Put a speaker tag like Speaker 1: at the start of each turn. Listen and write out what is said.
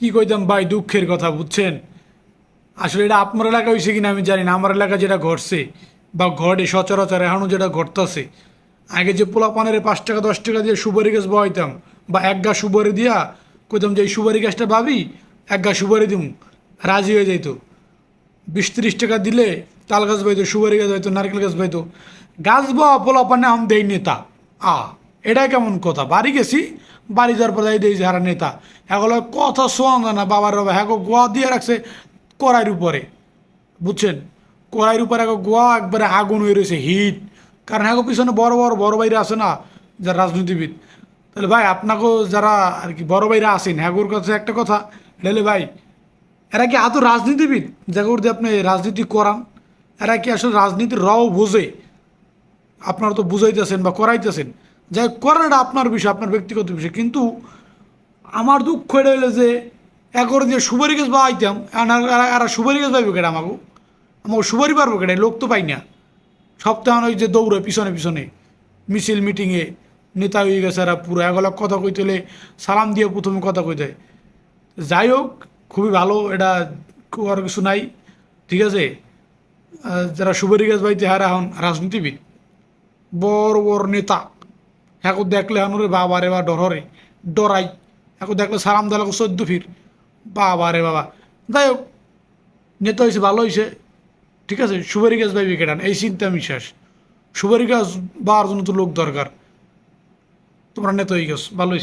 Speaker 1: কি কইতাম, ভাই, দুঃখের কথা, বুঝছেন? আসলে এটা আপনার এলাকা হয়েছে কিনা আমি জানি না, আমার এলাকা যেটা ঘটছে বা ঘটে সচরাচর এখনও যেটা ঘটতেছে। আগে যে পোলা পানের পাঁচ টাকা, দশ টাকা দিয়ে সুপারি গাছ বহাইতাম বা এক গা সুপারি দিয়া কইতাম যে, এই সুপারি গাছটা ভাবি, এক গা সুপারি দিম। রাজি হয়ে যাইতো। বিশ তিরিশ টাকা দিলে তাল গাছ পাইতো সুপারি গাছ পাইতো নারকেল গাছ বাইতো। গাছ বা পোলা পানে আম দেই নেতা আ এটা কেমন কথা? বাড়ি গেছি, বাড়ি যাওয়ার পর দেই যারা নেতা। এগুলো কথা শোয়া যায় না, বাবার বাবা হ্যাঁ গোয়া দিয়ে রাখছে কড়াইয়ের উপরে। বুঝছেন? কড়াইয়ের উপরে এক গোয়া একবারে আগুন হয়ে রয়েছে, হিট। কারণ হ্যাঁ পিছনে বড় বড় বড় বাইরে আছে না, যারা রাজনীতিবিদ। তাহলে ভাই, আপনাকেও যারা আর কি বড় বাইরে আসেন হ্যাগোর কাছে একটা কথা। লেলে ভাই, এরা কি আদৌ রাজনীতিবিদ? জায়গার দিয়ে আপনি রাজনীতি করান, এরা কি আসলে রাজনীতির রও বোঝে? আপনারা তো বুঝাইতেছেন বা করাইতেছেন। যাই হোক, করাটা আপনার বিষয় আপনার ব্যক্তিগত বিষয়। কিন্তু আমার দুঃখ এটা হইল যে একর দিয়ে সুপারি গাছ পাইতাম আর সুপারি গাছ পাইব কেটে আমাকে আমাকে সুপারি পারব কেটে লোক তো পাই না। সপ্তাহ ওই যে দৌড়ে পিছনে পিছনে মিছিল মিটিংয়ে নেতা হয়ে গেছে এরা পুরো। এগুলো কথা কইতে হলে সালাম দিয়ে প্রথমে কথা কইতে। যাই হোক খুবই ভালো এটা আর কিছু নাই। ঠিক আছে? যারা সুপারি গাছ পাইতে হারা এখন রাজনীতিবিদ বড় বড় নেতা। হ্যাঁ দেখলে হানুরে বাবা রে বা ডররে, ডরাই। এখন দেখলে সালাম দালাকে চোদ্দ ফির। বাবা রে বাবা। যাই হোক, নেতা হয়েছে ভালো হয়েছে ঠিক আছে, সুপারি গাছ বাইবে কেটান এই চিন্তা আমি শেষ সুপারি গাছ পাওয়ার জন্য তো লোক দরকার। তোমরা নেতা হয়ে গেছ, ভালো হয়েছে